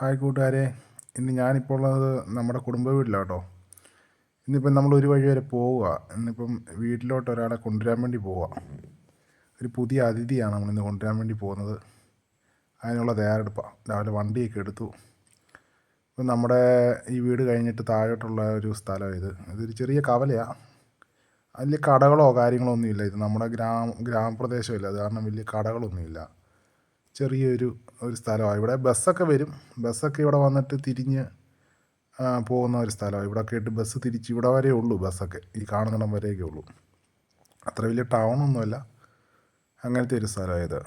Hi കൂട്ടുകാരെ. ഇന്ന് ഞാനിപ്പോൾ ഉള്ളത് നമ്മുടെ കുടുംബ വീട്ടിലാണ് കേട്ടോ ഇന്നിപ്പം നമ്മൾ ഒരു വഴി വരെ പോവുക. ഇന്നിപ്പം വീട്ടിലോട്ട് ഒരാളെ കൊണ്ടുവരാൻ വേണ്ടി പോവുക. ഒരു പുതിയ അതിഥിയാണ് നമ്മൾ നമ്മളിന്ന് കൊണ്ടുവരാൻ വേണ്ടി പോകുന്നത്. അതിനുള്ള തയ്യാറെടുപ്പാണ് രാവിലെ വണ്ടിയൊക്കെ എടുത്തു. ഇപ്പം നമ്മുടെ ഈ വീട് കഴിഞ്ഞിട്ട് താഴോട്ടുള്ള ഒരു സ്ഥലം ഇത്. ഇതൊരു ചെറിയ കവലയാണ് അതിൽ കടകളോ കാര്യങ്ങളോ ഒന്നുമില്ല. ഇത് നമ്മുടെ ഗ്രാമ ഗ്രാമപ്രദേശമല്ല. അത് കാരണം വലിയ കടകളൊന്നുമില്ല. ചെറിയൊരു ഒരു സ്ഥലമാണ്. ഇവിടെ ബസ്സൊക്കെ വരും. ബസ്സൊക്കെ ഇവിടെ വന്നിട്ട് തിരിഞ്ഞ് പോകുന്ന ഒരു സ്ഥലമാണ്. ഇവിടെ കേട്ട് ബസ് തിരിച്ച് ഇവിടെ വരെ ഉള്ളൂ ബസ്സൊക്കെ. ഈ കാണുന്നിടം വരെയൊക്കെ ഉള്ളൂ. അത്ര വലിയ ടൗണൊന്നുമല്ല. അങ്ങനത്തെ ഒരു സ്ഥലമായത്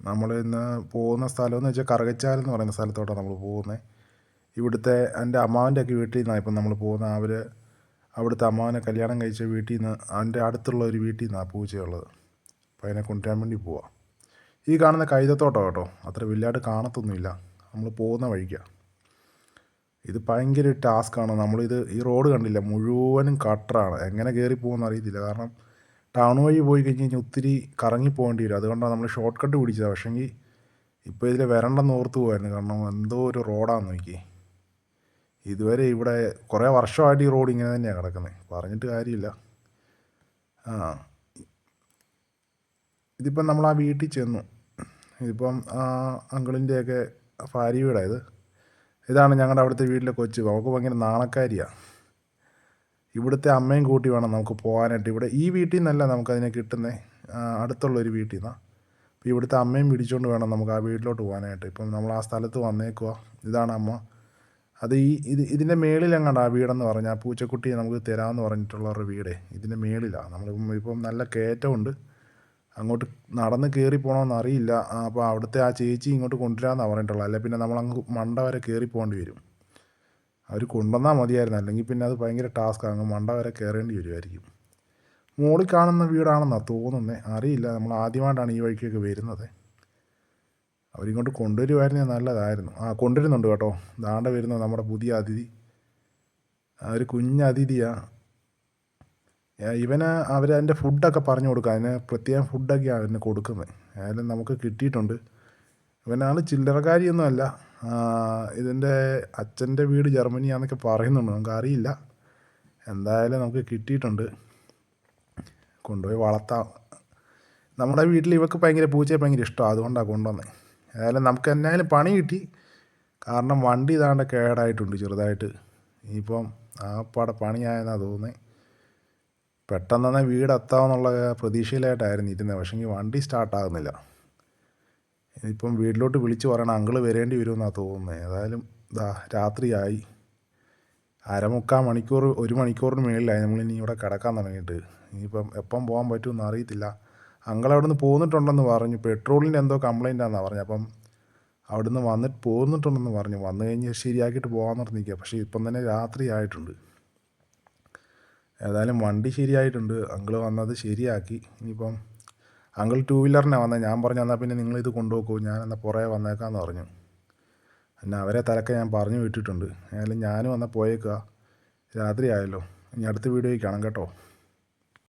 നമ്മൾ ഇന്ന് പോകുന്ന സ്ഥലം എന്ന് വെച്ചാൽ കറുകച്ചാൽ എന്ന് പറയുന്ന സ്ഥലത്തോട്ടാണ് നമ്മൾ പോകുന്നത് ഇവിടുത്തെ എന്റെ അമ്മാവന്റെ ഒക്കെ വീട്ടിൽ നിന്നാണ് ഇപ്പം നമ്മൾ പോകുന്നത് അവർ അവിടുത്തെ അമ്മാവനെ കല്യാണം കഴിച്ച വീട്ടിൽ നിന്ന് അവന്റെ അടുത്തുള്ള ഒരു വീട്ടിൽ നിന്നാണ് പൂച്ചയുള്ളത് അപ്പോൾ അതിനെ കൊണ്ടുവരാൻ വേണ്ടി പോവാം. ഈ കാണുന്ന കൈതത്തോട്ടം കേട്ടോ അത്ര വലിയതായിട്ട് കാണത്തൊന്നുമില്ല. നമ്മൾ പോകുന്ന വഴിക്കാണ് ഇത് ഭയങ്കര ടാസ്ക്കാണ് നമ്മളിത് ഈ റോഡ് കണ്ടില്ല മുഴുവനും കട്ടറാണ് എങ്ങനെ കയറി പോകുമെന്ന് അറിയത്തില്ല. കാരണം ടൗൺ വഴി പോയി കഴിഞ്ഞ് കഴിഞ്ഞാൽ ഒത്തിരി കറങ്ങി പോകേണ്ടി വരും. അതുകൊണ്ടാണ് നമ്മൾ ഷോർട്ട് കട്ട് പിടിച്ചത്. പക്ഷേങ്കിൽ ഇപ്പോൾ ഇതിൽ വരണ്ടെന്ന് ഓർത്ത് പോകായിരുന്നു കാരണം എന്തോ ഒരു റോഡാന്ന് നോക്കി ഇതുവരെ ഇവിടെ കുറേ വർഷമായിട്ട് ഈ റോഡ് ഇങ്ങനെ തന്നെയാണ് കിടക്കുന്നത് പറഞ്ഞിട്ട് കാര്യമില്ല. ആ. ഇതിപ്പം നമ്മൾ ആ വീട്ടിൽ ചെന്നു. ഇതിപ്പം അങ്കിളിന്റെയൊക്കെ ഭാര്യ വീടായത്. ഇതാണ് ഞങ്ങളുടെ അവിടുത്തെ വീട്ടിലെ കൊച്ച്. അവൾക്ക് ഭയങ്കര നാണക്കാരിയാണ് ഇവിടുത്തെ അമ്മയും കൂട്ടി വേണം നമുക്ക് പോകാനായിട്ട്. ഇവിടെ ഈ വീട്ടിൽ നിന്നല്ല നമുക്കതിനെ കിട്ടുന്നത് അടുത്തുള്ളൊരു വീട്ടിൽ നിന്നാണ് അപ്പോൾ ഇവിടുത്തെ അമ്മയും പിടിച്ചുകൊണ്ട് വേണം നമുക്ക് ആ വീട്ടിലോട്ട് പോകാനായിട്ട്. ഇപ്പം നമ്മൾ ആ സ്ഥലത്ത് വന്നേക്കുക ഇതാണ് അമ്മ. അത് ഈ ഇത് ഇതിന്റെ മേളിലെങ്ങാണ്ട് ആ വീടെന്ന് പറഞ്ഞാൽ പൂച്ചക്കുട്ടിയെ നമുക്ക് തരാമെന്ന് പറഞ്ഞിട്ടുള്ള ഒരു വീടേ. ഇതിന്റെ മേളിലാണ് നമ്മളിപ്പം ഇപ്പം നല്ല കയറ്റമുണ്ട്. അങ്ങോട്ട് നടന്ന് കയറി പോകണമെന്ന് അറിയില്ല. അപ്പോൾ അവിടുത്തെ ആ ചേച്ചി ഇങ്ങോട്ട് കൊണ്ടുവരാമെന്നാണ് പറഞ്ഞിട്ടുള്ളത്. അല്ലെങ്കിൽ പിന്നെ നമ്മൾ അങ്ങ് മണ്ട വരെ കയറി പോകേണ്ടി വരും. അവർ കൊണ്ടുവന്നാൽ മതിയായിരുന്നു. അല്ലെങ്കിൽ പിന്നെ അത് ഭയങ്കര ടാസ്ക്കാണ് അങ്ങ് മണ്ട വരെ കയറേണ്ടി വരുമായിരിക്കും മോളിൽ കാണുന്ന വീടാണെന്നാണ് തോന്നുന്നത് അറിയില്ല. നമ്മൾ ആദ്യമായിട്ടാണ് ഈ വഴിക്കൊക്കെ വരുന്നത്. അവരിങ്ങോട്ട് കൊണ്ടുവരുമായിരുന്നേ നല്ലതായിരുന്നു. ആ കൊണ്ടുവരുന്നുണ്ട് കേട്ടോ. ദാണ്ട വരുന്നത് നമ്മുടെ പുതിയ അതിഥി. ഒരു കുഞ്ഞതിഥിയാണ് ഇവന് അവർ അതിന്റെ ഫുഡൊക്കെ പറഞ്ഞു കൊടുക്കുക അതിന് പ്രത്യേകം ഫുഡൊക്കെയാണ് അതിന് കൊടുക്കുന്നത് ഏതായാലും നമുക്ക് കിട്ടിയിട്ടുണ്ട്. ഇവനാൾ ചില്ലറക്കാരിയൊന്നുമല്ല ഇതിന്റെ അച്ഛന്റെ വീട് ജർമ്മനിയാന്നൊക്കെ പറയുന്നുണ്ട്. നമുക്ക് അറിയില്ല എന്തായാലും നമുക്ക് കിട്ടിയിട്ടുണ്ട്. കൊണ്ടുപോയി വളർത്താം. നമ്മുടെ വീട്ടിൽ ഇവക്ക് ഭയങ്കര പൂച്ചയെ ഭയങ്കര ഇഷ്ടമാണ് അതുകൊണ്ടാണ് കൊണ്ടുവന്നത് ഏതായാലും നമുക്ക് എന്നാലും പണി കിട്ടി. കാരണം വണ്ടി ഇതാണ്ട് കേടായിട്ടുണ്ട് ചെറുതായിട്ട്. ഇനിയിപ്പം ആ പാടെ പണിയായെന്നാണ് തോന്നുന്നത് പെട്ടെന്ന് തന്നെ വീട് എത്താമെന്നുള്ള പ്രതീക്ഷയിലായിട്ടായിരുന്നു ഇരുന്നത്. പക്ഷേ വണ്ടി സ്റ്റാർട്ടാകുന്നില്ല ഇപ്പം വീട്ടിലോട്ട് വിളിച്ച് പറയണം അങ്കിൾ വരേണ്ടി വരുമെന്നാണ് തോന്നുന്നത് ഏതായാലും ഇതാ രാത്രിയായി. അരമുക്കാൽ മണിക്കൂർ ഒരു മണിക്കൂറിന് മേളിലായി. നമ്മളിനി ഇവിടെ കിടക്കാൻ തുടങ്ങിയിട്ട്. ഇനിയിപ്പം എപ്പം പോകാൻ പറ്റുമെന്ന് അറിയത്തില്ല. അങ്കൾ അവിടെ നിന്ന് പോന്നിട്ടുണ്ടെന്ന് പറഞ്ഞു. പെട്രോളിന്റെ എന്തോ കംപ്ലൈന്റ് ആണെന്നാണ് പറഞ്ഞു അപ്പം അവിടുന്ന് വന്നിട്ട് പോന്നിട്ടുണ്ടെന്ന് പറഞ്ഞു. വന്നു കഴിഞ്ഞ് ശരിയാക്കിയിട്ട് പോകാമെന്ന് പറഞ്ഞിരിക്കുക പക്ഷേ ഇപ്പം തന്നെ രാത്രി ആയിട്ടുണ്ട് ഏതായാലും വണ്ടി ശരിയായിട്ടുണ്ട്. അങ്കിൾ വന്നത് ശരിയാക്കി. ഇനിയിപ്പം അങ്കിൾ ടൂ വീലറിനാണ് വന്നത് ഞാൻ പറഞ്ഞു എന്നാൽ പിന്നെ നിങ്ങളിത് കൊണ്ടുപോക്കൂ. ഞാൻ എന്നാൽ പുറകെ വന്നേക്കാമെന്ന് പറഞ്ഞു. പിന്നെ അവരെ തലക്കെ ഞാൻ പറഞ്ഞു വിട്ടിട്ടുണ്ട്. ഏതായാലും ഞാനും വന്നാൽ പോയേക്കുക രാത്രി ആയല്ലോ ഇനി അടുത്ത വീഡിയോയിൽ കാണാം കേട്ടോ.